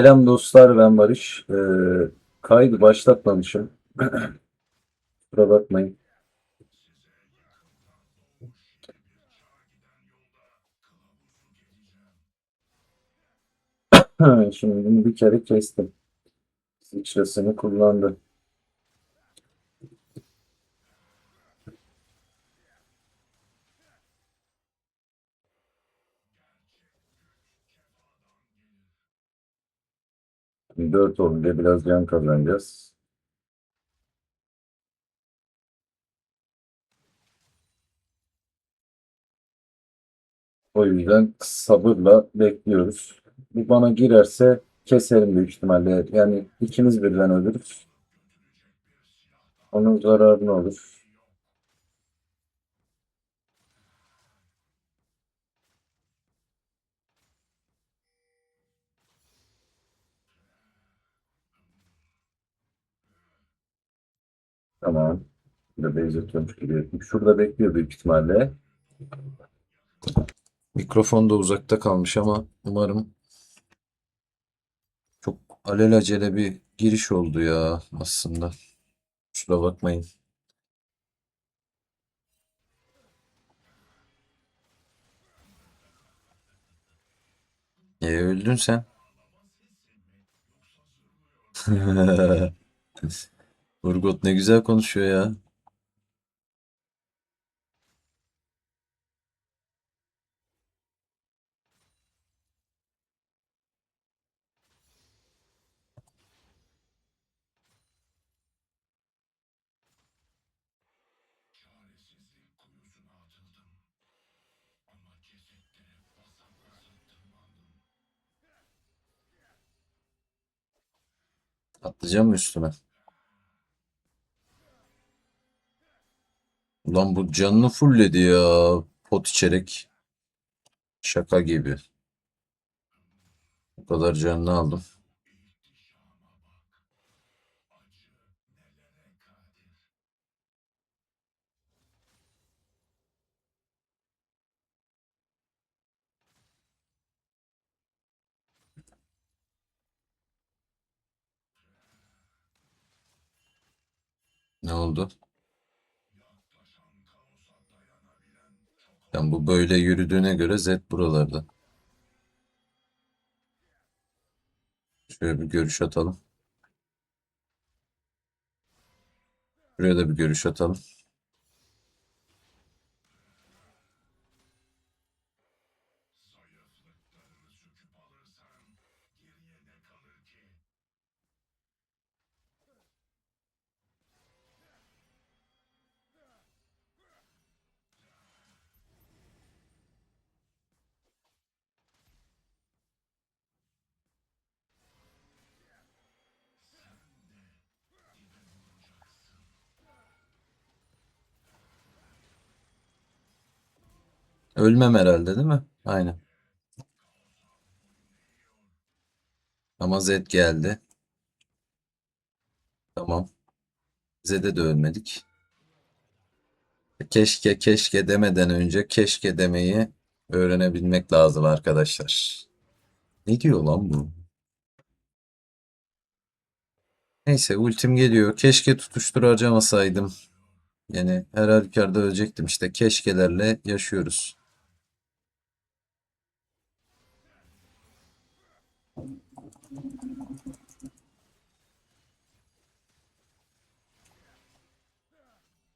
Selam dostlar ben Barış. Ee, kaydı başlatmamışım. Kusura bakmayın. Şimdi bunu bir kere kestim. Sıçrasını kullandı. Şimdi 4 olunca biraz can kazanacağız. O yüzden sabırla bekliyoruz. Bu bana girerse keserim büyük ihtimalle. Yani ikimiz birden ölürüz. Onun zararı ne olur? Tamam. Burada base atıyormuş gibi. Şurada bekliyor büyük ihtimalle. Mikrofon da uzakta kalmış ama umarım çok alelacele bir giriş oldu ya aslında. Kusura bakmayın. E öldün sen. Urgot ne güzel konuşuyor ya. Atlayacağım mı üstüne? Ulan bu canını fullledi ya. Pot içerek. Şaka gibi. Bu kadar canını aldım. Ne oldu? Yani bu böyle yürüdüğüne göre Z buralarda. Şöyle bir görüş atalım. Buraya da bir görüş atalım. Ölmem herhalde değil mi? Aynen. Ama Z geldi. Tamam. Z'de de ölmedik. Keşke keşke demeden önce keşke demeyi öğrenebilmek lazım arkadaşlar. Ne diyor lan bu? Neyse ultim geliyor. Keşke tutuştur harcamasaydım. Yani her halükarda ölecektim. İşte keşkelerle yaşıyoruz.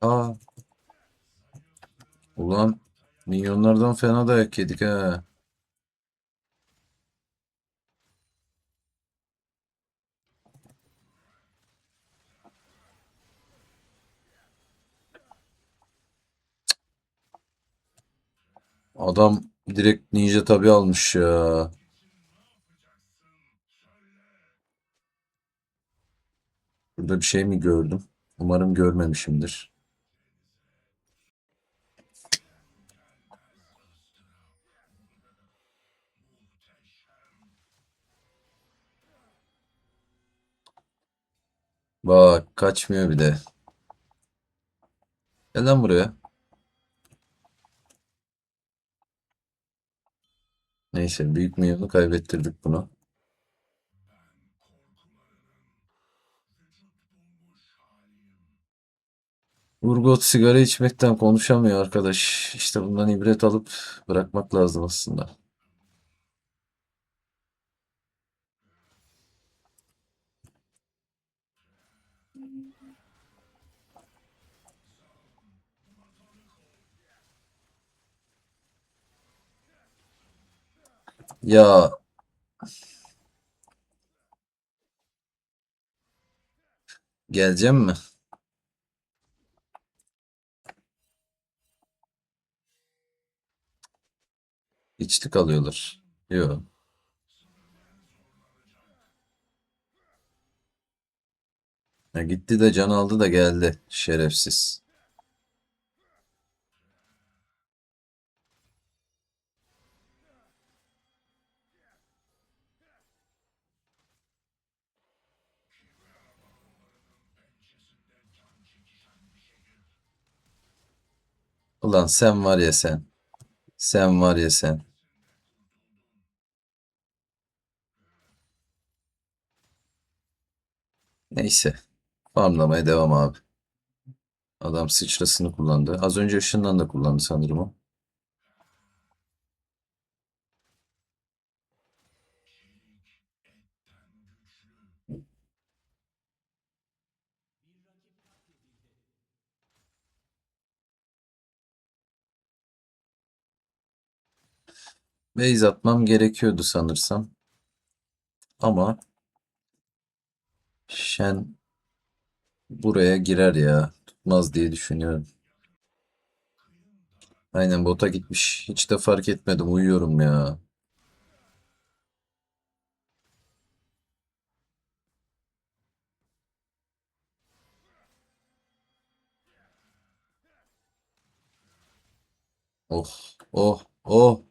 Aa. Ulan milyonlardan fena dayak yedik ha. Adam direkt ninja tabi almış ya. Burada bir şey mi gördüm? Umarım görmemişimdir. Bak kaçmıyor bir de. Gel lan buraya. Neyse büyük milyonu kaybettirdik buna. Urgot sigara içmekten konuşamıyor arkadaş. İşte bundan ibret alıp bırakmak lazım aslında. Ya geleceğim mi? İçlik alıyorlar. Yok. Ya gitti de can aldı da geldi. Şerefsiz. Ulan sen var ya sen. Sen var ya sen. Neyse. Farmlamaya devam abi. Adam sıçrasını kullandı. Az önce ışından da kullandı sanırım o. Base atmam gerekiyordu sanırsam. Ama Shen buraya girer ya. Tutmaz diye düşünüyorum. Aynen bota gitmiş. Hiç de fark etmedim. Uyuyorum ya. Oh, oh, oh.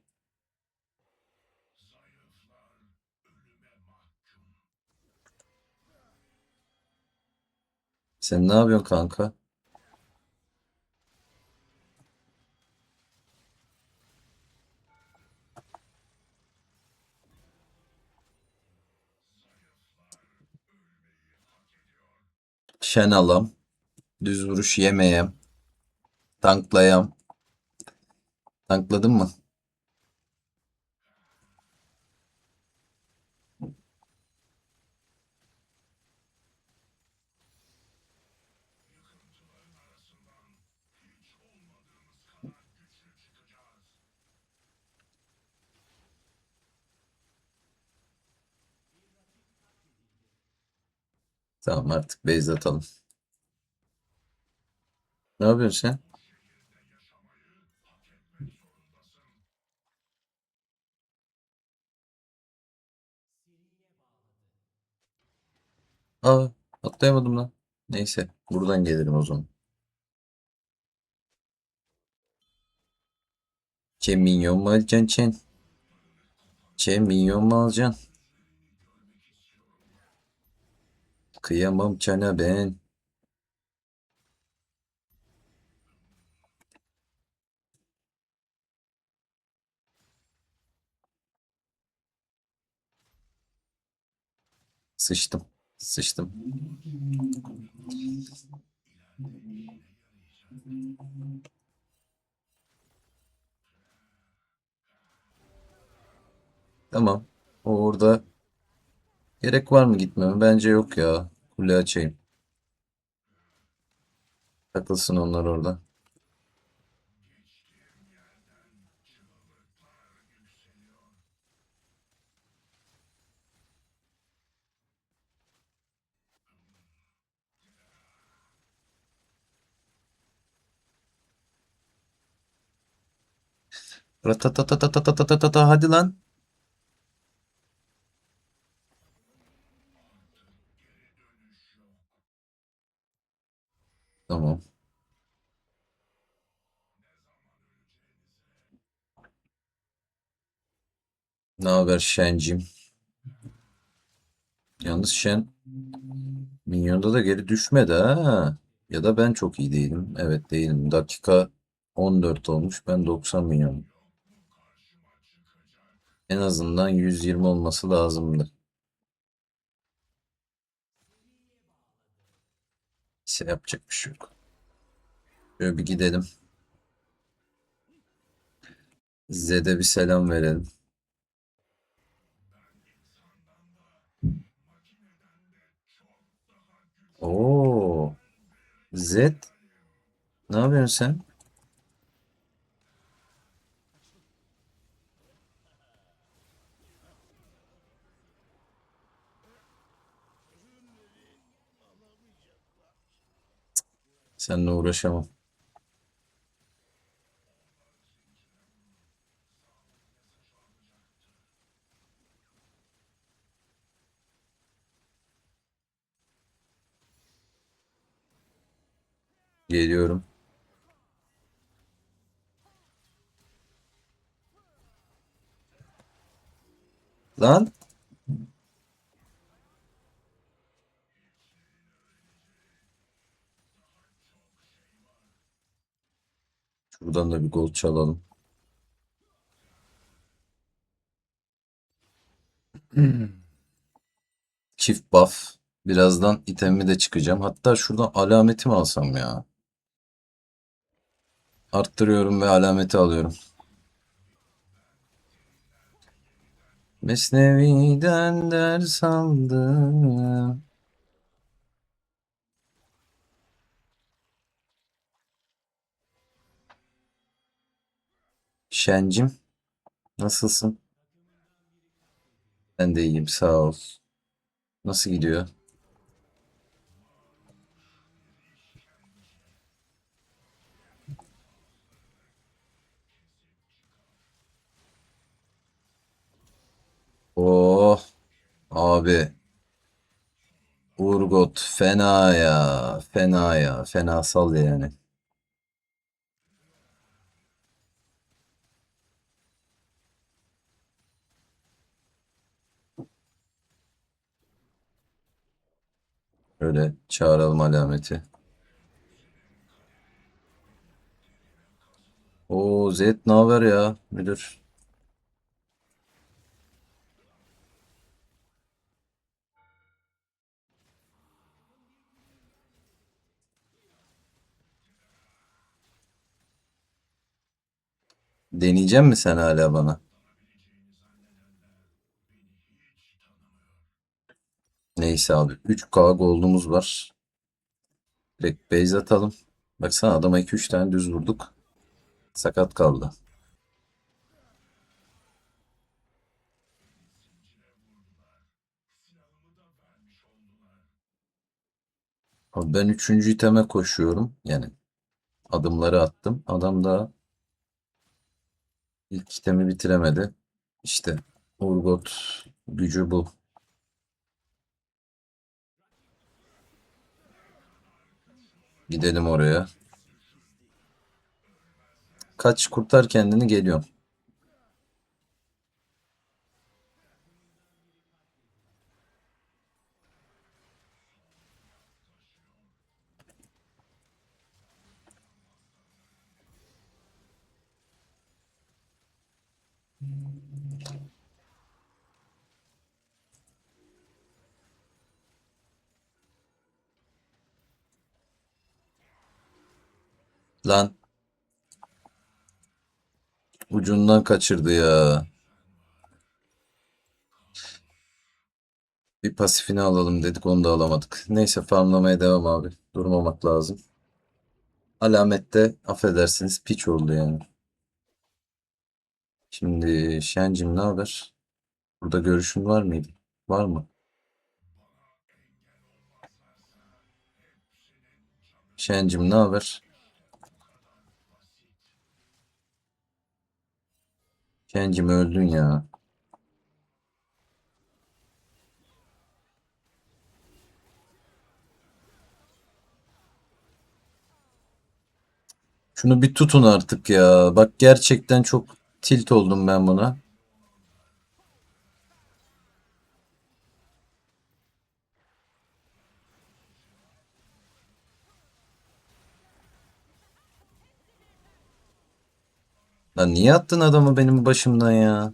Sen ne yapıyorsun kanka? Şen alam. Düz vuruş yemeyem. Tanklayam. Tankladın mı? Tamam artık base atalım. Ne yapıyorsun sen? Aa, atlayamadım lan. Neyse, buradan gelirim o zaman. Minyon mu alacaksın çen? Minyon mu alacaksın? Kıyamam çana ben. Sıçtım. Sıçtım. Tamam. Orada gerek var mı gitmeme? Bence yok ya. Kule açayım. Takılsın onlar orada. Ratatatatatatatatata hadi lan. Tamam. Ne haber Şencim? Yalnız Şen Minyon'da da geri düşmedi ha. Ya da ben çok iyi değilim. Evet değilim. Dakika 14 olmuş. Ben 90 milyon. En azından 120 olması lazımdı. Şey yapacak bir şey yok. Şöyle bir gidelim. Zed'e bir selam verelim. Oo. Zed. Ne yapıyorsun sen? Seninle uğraşamam. Geliyorum. Lan. Şuradan da bir gol çalalım. Çift buff. Birazdan itemi de çıkacağım. Hatta şuradan alameti mi alsam ya? Arttırıyorum ve alameti alıyorum. Mesnevi'den ders aldım. Şencim, nasılsın? Ben de iyiyim, sağ ol. Nasıl gidiyor? Oh, abi. Urgot fena ya, fena ya, fenasal yani. Öyle çağıralım alameti. Oo Zed ne haber ya müdür? Deneyecek mi sen hala bana? Neyse abi 3K gold'umuz var. Direkt base atalım. Baksana adama 2-3 tane düz vurduk. Sakat kaldı. Abi ben 3. iteme koşuyorum. Yani adımları attım. Adam da ilk itemi bitiremedi. İşte Urgot gücü bu. Gidelim oraya. Kaç kurtar kendini geliyorum. Lan ucundan kaçırdı ya. Bir pasifini alalım dedik onu da alamadık. Neyse farmlamaya devam abi. Durmamak lazım. Alamette affedersiniz piç oldu yani. Şimdi Şencim ne haber? Burada görüşün var mıydı? Var mı? Şencim ne haber? Şencim öldün ya. Şunu bir tutun artık ya. Bak gerçekten çok tilt oldum ben buna. Lan niye attın adamı benim başımdan ya?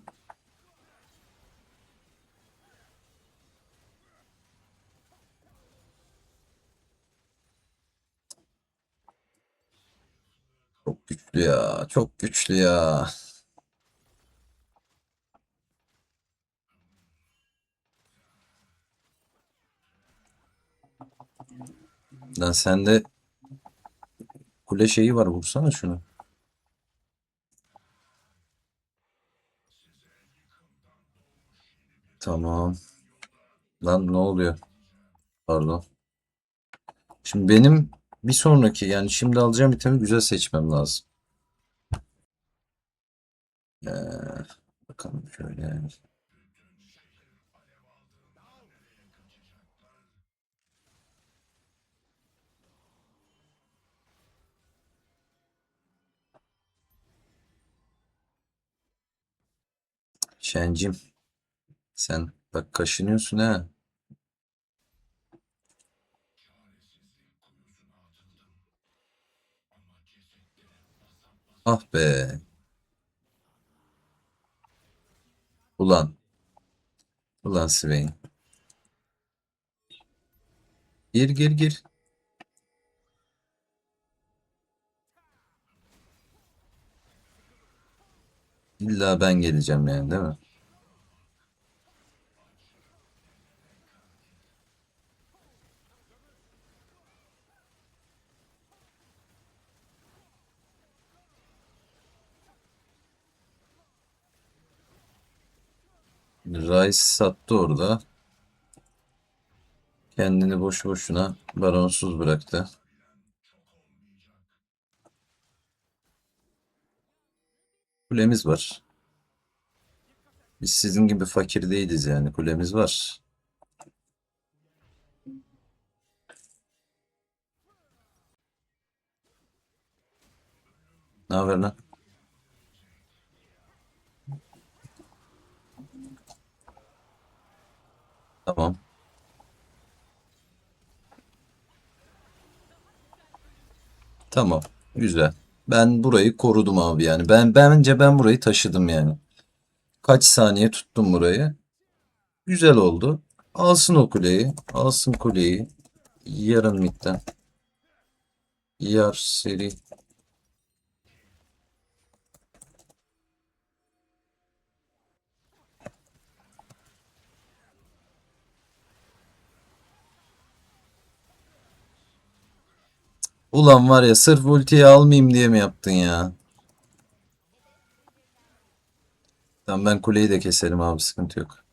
Çok güçlü ya. Çok güçlü ya. Lan sende kule şeyi var. Vursana şunu. Tamam. Lan ne oluyor? Pardon. Şimdi benim bir sonraki yani şimdi alacağım itemi güzel seçmem lazım. Ee, bakalım şöyle. Şencim sen bak kaşınıyorsun ha. Ah be. Ulan. Ulan Swain. Gir gir gir. İlla ben geleceğim yani değil mi? Rice sattı orada. Kendini boş boşuna baronsuz bıraktı. Kulemiz var. Biz sizin gibi fakir değiliz yani. Kulemiz var. Ne haber lan? Tamam. Tamam. Güzel. Ben burayı korudum abi yani. Ben bence ben burayı taşıdım yani. Kaç saniye tuttum burayı. Güzel oldu. Alsın o kuleyi. Alsın kuleyi. Yarın midden. Yar seri. Ulan var ya sırf ultiyi almayayım diye mi yaptın ya? Tamam ben kuleyi de keserim abi sıkıntı yok.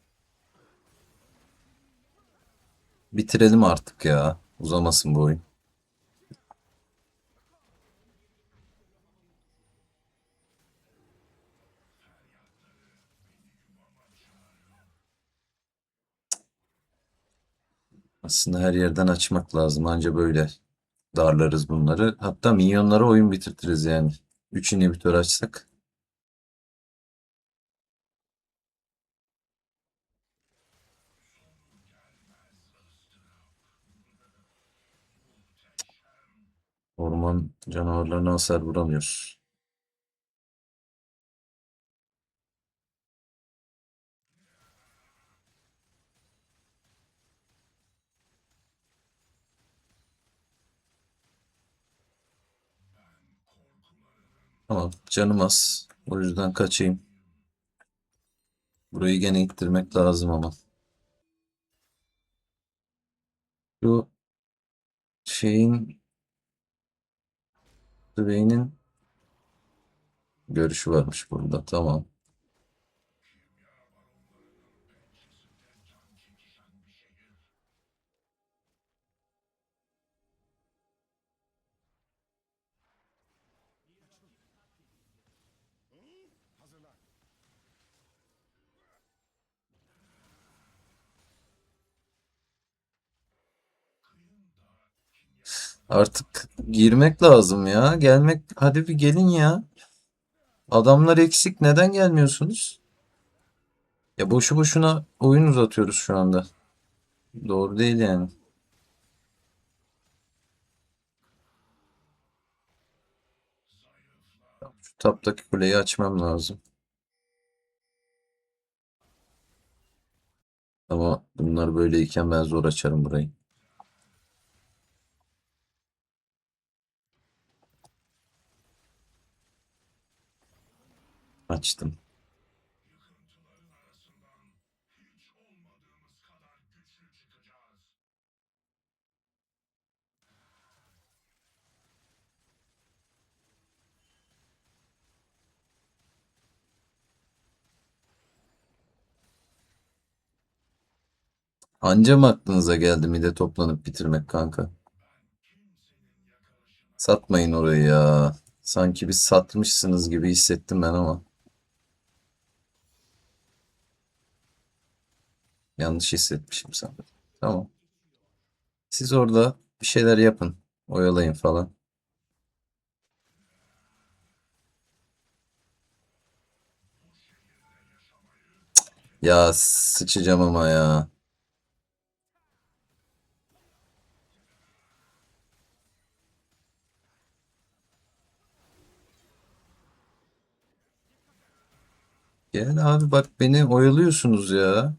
Bitirelim artık ya. Uzamasın bu oyun. Aslında her yerden açmak lazım. Anca böyle darlarız bunları. Hatta minyonlara oyun bitirtiriz yani. 3 inhibitör açsak. Orman canavarlarına hasar vuramıyoruz. Tamam canım az. O yüzden kaçayım. Burayı gene ittirmek lazım ama. Şu şeyin Swain'in görüşü varmış burada. Tamam. Artık girmek lazım ya. Gelmek. Hadi bir gelin ya. Adamlar eksik. Neden gelmiyorsunuz? Ya boşu boşuna oyun uzatıyoruz şu anda. Doğru değil yani. Şu taptaki kuleyi açmam lazım. Ama bunlar böyleyken ben zor açarım burayı. Açtım. Anca mı aklınıza geldi mide toplanıp bitirmek kanka? Satmayın orayı ya. Sanki bir satmışsınız gibi hissettim ben ama. Yanlış hissetmişim sanırım. Tamam. Siz orada bir şeyler yapın. Oyalayın falan. Ya sıçacağım ama ya. Gel abi bak beni oyalıyorsunuz ya.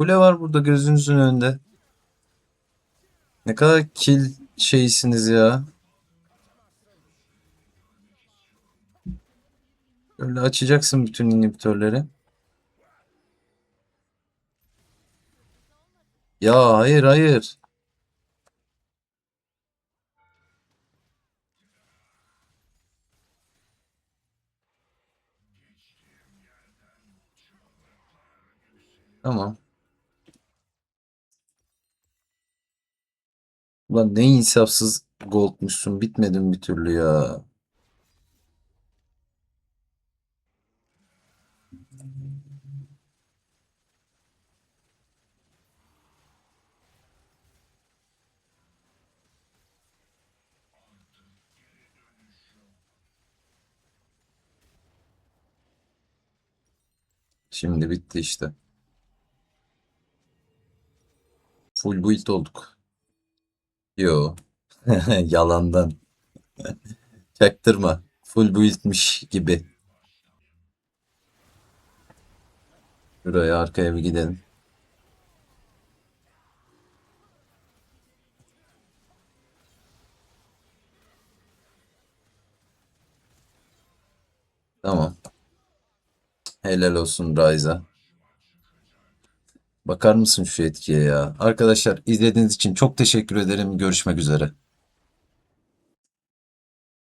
Kule var burada gözünüzün önünde. Ne kadar kill şeysiniz ya. Öyle açacaksın bütün inhibitörleri. Ya hayır hayır. Tamam. Ulan ne insafsız goldmuşsun. Bitmedin bir türlü ya. Şimdi bitti işte. Full build olduk. Yo. Yalandan. Çaktırma. Full build'miş gibi. Şuraya arkaya bir gidelim. Tamam. Helal olsun Ryza. Bakar mısın şu etkiye ya? Arkadaşlar izlediğiniz için çok teşekkür ederim. Görüşmek üzere.